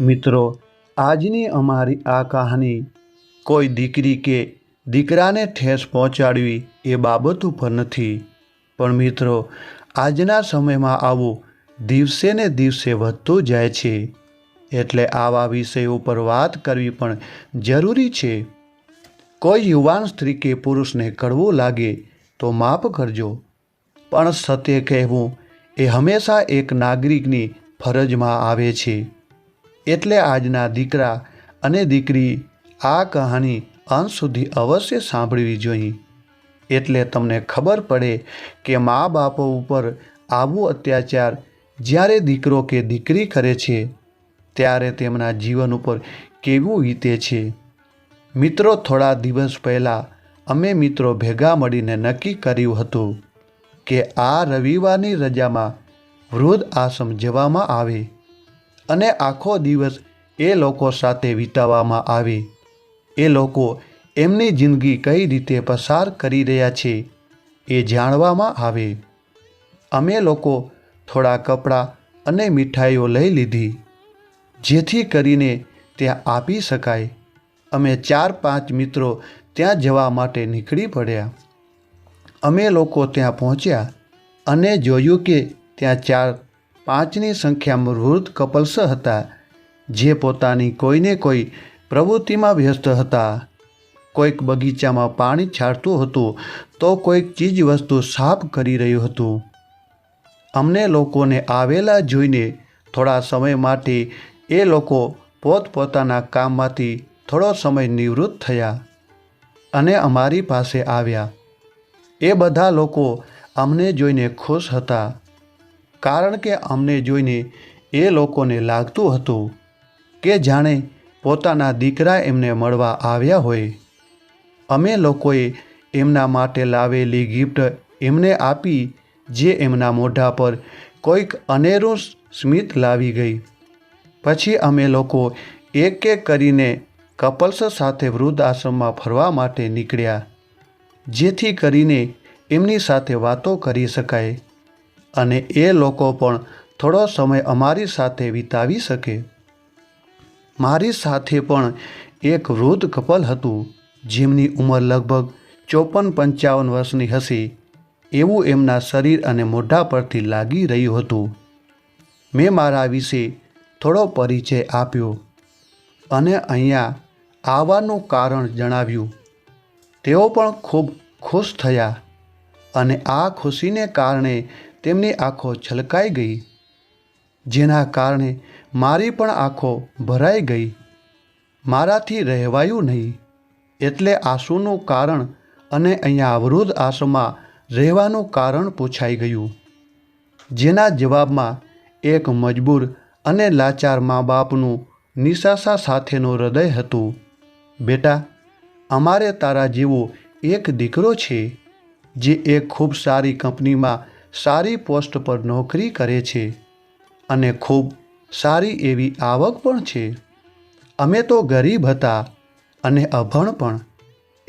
મિત્રો, આજની અમારી આ કહાની, કોઈ દીકરી કે દીકરાને ઠેસ પહોંચાડવી એ બાબત ઉપર નથી. પણ મિત્રો, આજના સમયમાં આવું દિવસે ને દિવસે વધતું જાય છે. એટલે આવા વિષય ઉપર વાત કરવી પણ જરૂરી છે. કોઈ યુવાન સ્ત્રી કે પુરુષને કડવું લાગે તો માફ કરજો. પણ સત્ય કહેવું એ હંમેશા એક નાગરિકની ફરજમાં આવે છે. એટલે આજના દીકરા અને દીકરી આ કહાની અંત સુધી અવશ્ય સાંભળવી જોઈએ. એટલે તમને ખબર પડે કે મા બાપો ઉપર આવું અત્યાચાર જ્યારે દીકરો કે દીકરી કરે છે, ત્યારે તેમના જીવન ઉપર કેવું વીતે છે. મિત્રો, થોડા દિવસ પહેલાં અમે મિત્રો ભેગા મળીને નક્કી કર્યું હતું કે આ રવિવારની રજામાં વૃદ્ધ આશ્રમ જવામાં આવે. અને આખો દિવસ એ લોકો સાથે વિતાવવામાં આવે. એ લોકો એમની જિંદગી કઈ રીતે પસાર કરી રહ્યા છે એ જાણવામાં આવે. અમે લોકો થોડા કપડાં અને મીઠાઈઓ લઈ લીધી, જેથી કરીને ત્યાં આપી શકાય. અમે ચાર પાંચ મિત્રો ત્યાં જવા માટે નીકળી પડ્યા. અમે લોકો ત્યાં પહોંચ્યા અને જોયું કે ત્યાં ચાર પાંચની સંખ્યા વૃદ્ધ કપલ્સ હતા, જે પોતાની કોઈને કોઈ પ્રવૃત્તિમાં વ્યસ્ત હતા. કોઈક બગીચામાં પાણી છાંટતું હતું, તો કોઈક ચીજ વસ્તુ સાફ કરી રહ્યું હતું. અમને લોકોને આવેલા જોઈને થોડા સમય માટે એ લોકો પોતપોતાના કામમાંથી થોડો સમય નિવૃત્ત થયા અને અમારી પાસે આવ્યા. એ બધા લોકો અમને જોઈને ખુશ હતા. કારણ કે અમને જોઈને એ લોકોને લાગતું હતું કે જાણે પોતાના દીકરા એમને મળવા આવ્યા હોય. અમે લોકોએ એમના માટે લાવેલી ગિફ્ટ એમને આપી, જે એમના મોઢા પર કોઈક અનેરું સ્મિત લાવી ગઈ. પછી અમે લોકો એક એક કરીને કપલ્સ સાથે વૃદ્ધ આશ્રમમાં ફરવા માટે નીકળ્યા, જેથી કરીને એમની સાથે વાતો કરી શકાય. અને એ લોકો પણ થોડો સમય અમારી સાથે વિતાવી શકે. મારી સાથે પણ એક વૃદ્ધ કપલ હતું, જેમની ઉંમર લગભગ ચોપન પંચાવન વર્ષની હશે. એવું એમના શરીર અને મોઢા પરથી લાગી રહ્યું હતું. મેં મારા વિશે થોડો પરિચય આપ્યો અને અહીંયા આવવાનું કારણ જણાવ્યું. તેઓ પણ ખૂબ ખુશ થયા અને આ ખુશીને કારણે તેમની આંખો છલકાઈ ગઈ. જેના કારણે મારી પણ આંખો ભરાઈ ગઈ. મારાથી રહેવાયું નહીં. એટલે આંસુનું કારણ અને અહીંયા અવરોધ આશ્રમમાં રહેવાનું કારણ પૂછાઈ ગયું. જેના જવાબમાં એક મજબૂર અને લાચાર મા બાપનું નિશાસા સાથેનું હૃદય હતું. બેટા, અમારે તારા જેવો એક દીકરો છે, જે એક ખૂબ સારી કંપનીમાં સારી પોસ્ટ પર નોકરી કરે છે અને ખૂબ સારી એવી આવક પણ છે. અમે તો ગરીબ હતા અને અભણ પણ,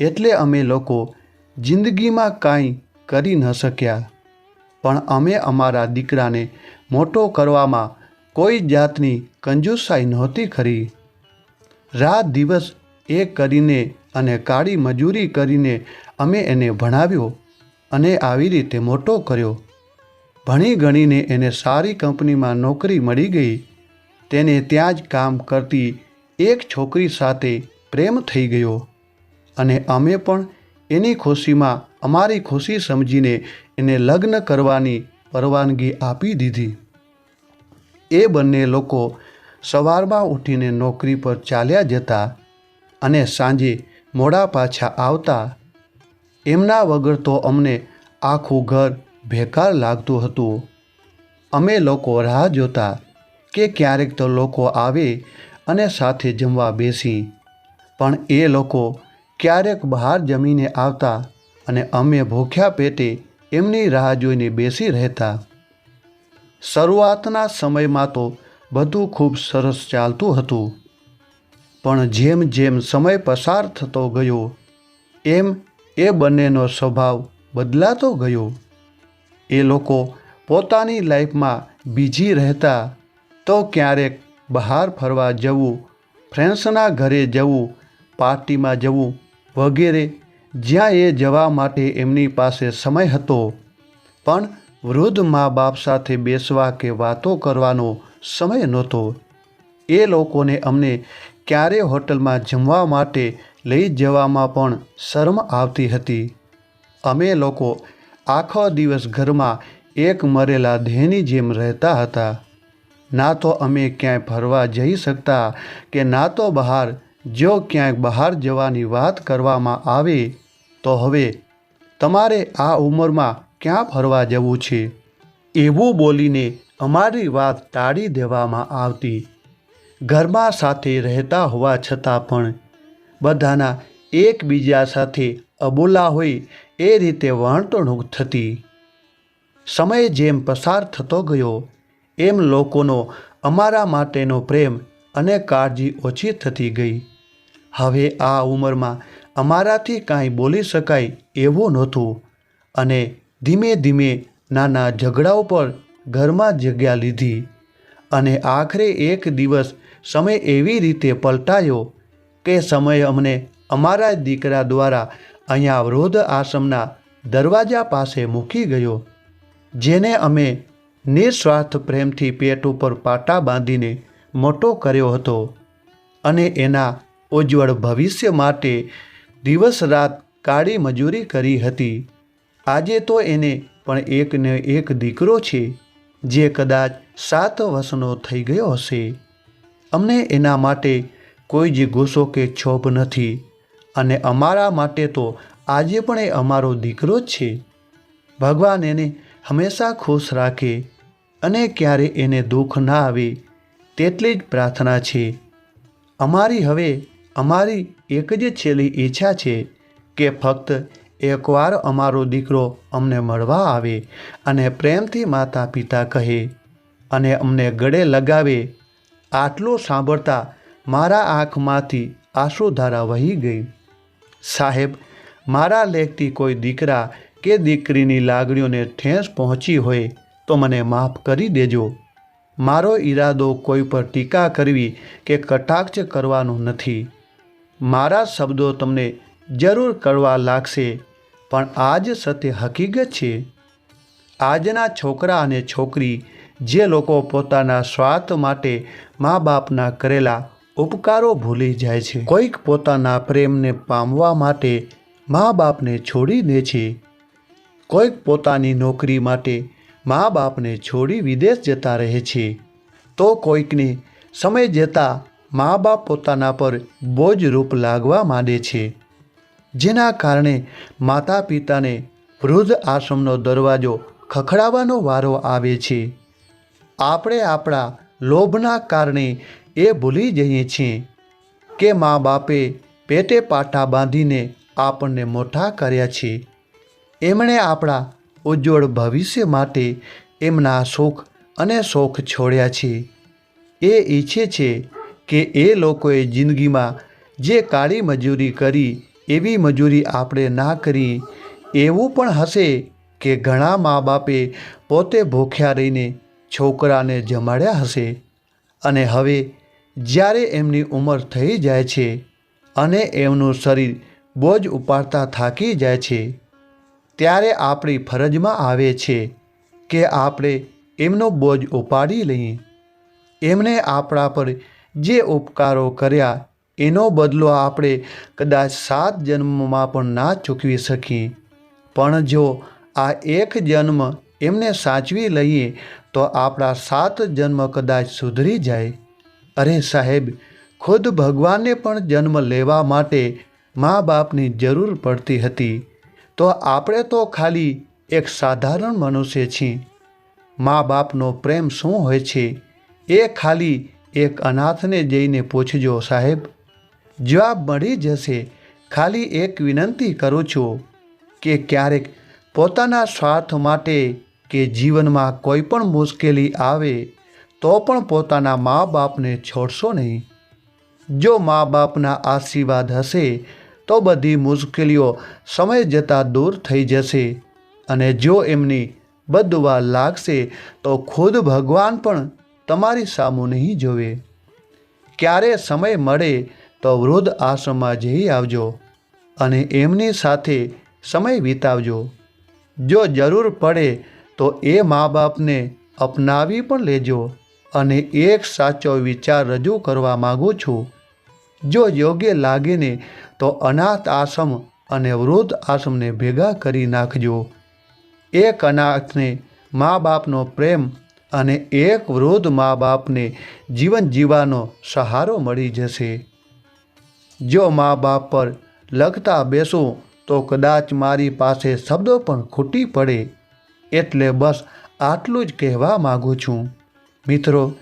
એટલે અમે લોકો જિંદગીમાં કાંઈ કરી ન શક્યા. પણ અમે અમારા દીકરાને મોટો કરવામાં કોઈ જાતની કંજૂસાઈ નહોતી કરી રાત દિવસ એ કરીને અને કાળી મજૂરી કરીને અમે એને ભણાવ્યો અને આવી રીતે મોટો કર્યો. ભણી ગણીને એને સારી કંપનીમાં નોકરી મળી ગઈ, તેને ત્યાં જ કામ કરતી એક છોકરી સાથે પ્રેમ થઈ ગયો અને અમે પણ એની ખુશીમાં અમારી ખુશી સમજીને એને લગ્ન કરવાની પરવાનગી આપી દીધી. એ બંને લોકો સવારમાં ઉઠીને નોકરી પર ચાલ્યા જતા અને સાંજે મોડા પાછા આવતા. એમના વગર તો અમને આખું ઘર બેકાર લાગતું હતું. અમે લોકો રાહ જોતા કે ક્યારેક તો લોકો આવે અને સાથે જમવા બેસી, પણ એ લોકો ક્યારેક બહાર જમીને આવતા અને અમે ભૂખ્યા પેટે એમની રાહ જોઈને બેસી રહેતા. શરૂઆતના સમયમાં તો બધું ખૂબ સરસ ચાલતું હતું, પણ જેમ જેમ સમય પસાર થતો ગયો, એમ એ બંનેનો સ્વભાવ બદલાતો ગયો. એ લોકો પોતાની લાઈફમાં બીજી રહેતા તો ક્યારેક બહાર ફરવા જવું, ફ્રેન્ડ્સના ઘરે જવું, પાર્ટીમાં જવું વગેરે જ્યાં એ જવા માટે એમની પાસે સમય હતો. પણ વૃદ્ધ મા બાપ સાથે બેસવા કે વાતો કરવાનો સમય નહોતો. એ લોકોને અમને ક્યારે હોટલમાં જમવા માટે લઈ જવામાં પણ શરમ આવતી હતી. અમે લોકો આખો દિવસ ઘરમાં એક મરેલા ધ્યેની જેમ રહેતા હતા. ના તો અમે ક્યાંય ફરવા જઈ શકતા કે ના તો બહાર, જો ક્યાંક બહાર જવાની વાત કરવામાં આવે, તો હવે તમારે આ ઉંમરમાં ક્યાં ફરવા જવું છે? એવું બોલીને અમારી વાત ટાળી દેવામાં આવતી. ઘરમાં સાથે રહેતા હોવા છતાં પણ બધાના એકબીજા સાથે અબોલા હોય એ રીતે વર્તણૂક થતી. સમય જેમ પસાર થતો ગયો, એમ લોકોનો અમારા માટેનો પ્રેમ અને કાળજી ઓછી થતી ગઈ. હવે આ ઉંમરમાં અમારાથી કાંઈ બોલી શકાય એવું નહોતું અને ધીમે ધીમે નાના ઝઘડાઓ પર ઘરમાં જગ્યા લીધી અને આખરે એક દિવસ સમય એવી રીતે પલટાયો કે સમય અમને અમારા દીકરા દ્વારા અહીંયા વૃદ્ધ આશ્રમના દરવાજા પાસે મૂકી ગયો, જેને અમે નિસ્વાર્થ પ્રેમથી પેટ ઉપર પાટા બાંધીને મોટો કર્યો હતો અને એના ઉજ્જવળ ભવિષ્ય માટે દિવસ રાત કાળી મજૂરી કરી હતી. આજે તો એને પણ એકને એક દીકરો છે, જે કદાચ સાત વર્ષનો થઈ ગયો હશે. અમને એના માટે કોઈ જ ગુસ્સો કે છોભ નથી. અને અમારા માટે તો આજે પણ એ અમારો દીકરો જ છે. ભગવાન એને હંમેશા ખુશ રાખે અને ક્યારે એને દુઃખ ના આવે તેટલી જ પ્રાર્થના છે. અમારી હવે અમારી એક જ છેલ્લી ઈચ્છા છે કે ફક્ત એકવાર અમારો દીકરો અમને મળવા આવે અને પ્રેમથી માતા પિતા કહે અને અમને ગળે લગાવે, આટલું સાંભળતા મારા આંખમાંથી આંસુધારા વહી ગઈ. સાહેબ, મારા લેખથી કોઈ દીકરા કે દીકરીની લાગણીઓને ઠેંસ પહોંચી હોય તો મને માફ કરી દેજો. મારો ઈરાદો કોઈ પર ટીકા કરવી કે કટાક્ષ કરવાનો નથી. મારા શબ્દો તમને જરૂર કરવા લાગશે, પણ આ જ સત્ય હકીકત છે. આજના છોકરા અને છોકરી જે લોકો પોતાના સ્વાર્થ માટે મા બાપના કરેલા ઉપકારો ભૂલી જાય છે. કોઈક પોતાના પ્રેમને પામવા માટે મા બાપને છોડી દે છે. કોઈક પોતાની નોકરી માટે મા બાપને છોડી વિદેશ જતા રહે છે. તો કોઈકને સમય જતાં મા બાપ પોતાના પર બોજ રૂપ લાગવા માંડે છે. જેના કારણે માતા પિતાને વૃદ્ધ આશ્રમનો દરવાજો ખખડાવવાનો વારો આવે છે. આપણે આપણા લોભના કારણે એ ભૂલી જઈએ છીએ કે મા બાપે પેટે પાટા બાંધીને આપણને મોટા કર્યા છે. એમણે આપણા ઉજ્જવળ ભવિષ્ય માટે એમના સુખ અને શોખ છોડ્યા છે. એ ઈચ્છે છે કે એ લોકોએ જિંદગીમાં જે કાળી મજૂરી કરી, એવી મજૂરી આપણે ના કરી, એવું પણ હશે કે ઘણા મા બાપે પોતે ભૂખ્યા રહીને છોકરાને જમાડ્યા હશે. અને હવે જ્યારે એમની ઉંમર થઈ જાય છે અને એમનું શરીર બોજ ઉપાડતા થાકી જાય છે, ત્યારે આપણી ફરજમાં આવે છે કે આપણે એમનો બોજ ઉપાડી લઈએ. એમણે આપણા પર જે ઉપકારો કર્યા, એનો બદલો આપણે કદાચ સાત જન્મમાં પણ ના ચૂકવી શકીએ. પણ જો આ એક જન્મ એમને સાચવી લઈએ, તો આપણા સાત જન્મ કદાચ સુધરી જાય. અરે સાહેબ, ખુદ ભગવાનને પણ જન્મ લેવા માટે મા બાપની જરૂર પડતી હતી. તો આપણે તો ખાલી એક સાધારણ મનુષ્ય છીએ. મા બાપનો પ્રેમ શું હોય છે? એ ખાલી એક અનાથને જઈને પૂછજો સાહેબ. જવાબ મળી જશે. ખાલી એક વિનંતી કરું છું કે ક્યારેક પોતાના સ્વાર્થ માટે કે જીવનમાં કોઈ પણ મુશ્કેલી આવે તો પણ પોતાના મા બાપને છોડશો નહીં. જો મા બાપના આશીર્વાદ હશે, તો બધી મુશ્કેલીઓ સમય જતાં દૂર થઈ જશે અને જો એમની બદવા લાગશે, તો ખુદ ભગવાન પણ તમારી સામું નહીં જોવે. ક્યારે સમય મળે, તો વૃદ્ધ આશ્રમમાં જઈ આવજો અને એમની સાથે સમય વિતાવજો. જો જરૂર પડે, તો એ મા બાપને અપનાવી પણ લેજો. અને એક સાચો વિચાર રજૂ કરવા માગું છું. જો યોગ્ય લાગીને તો અનાથ આશ્રમ અને વૃદ્ધ આશ્રમને ભેગા કરી નાખજો. એક અનાથને મા બાપનો પ્રેમ અને એક વૃદ્ધ મા બાપને જીવન જીવવાનો સહારો મળી જશે. જો મા બાપ પર લખતા બેસું, તો કદાચ મારી પાસે શબ્દો પણ ખૂટી પડે. એટલે બસ આટલું જ કહેવા માગું છું. મિત્રો,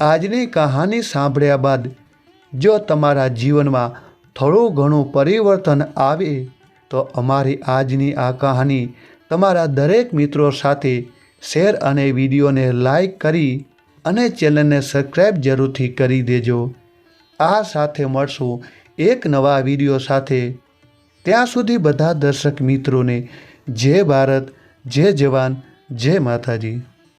આજની કહાની સાંભળ્યા બાદ જો તમારા જીવનમાં થોડું ઘણું પરિવર્તન આવે, તો અમારી આજની આ કહાની તમારા દરેક મિત્રો સાથે શેર અને વિડીયોને લાઈક કરી અને ચેનલને સબસ્ક્રાઈબ જરૂરથી કરી દેજો. આ સાથે મળશું એક નવા વીડિયો સાથે. ત્યાં સુધી બધા દર્શક મિત્રોને જય ભારત, જય જવાન, જય માતાજી.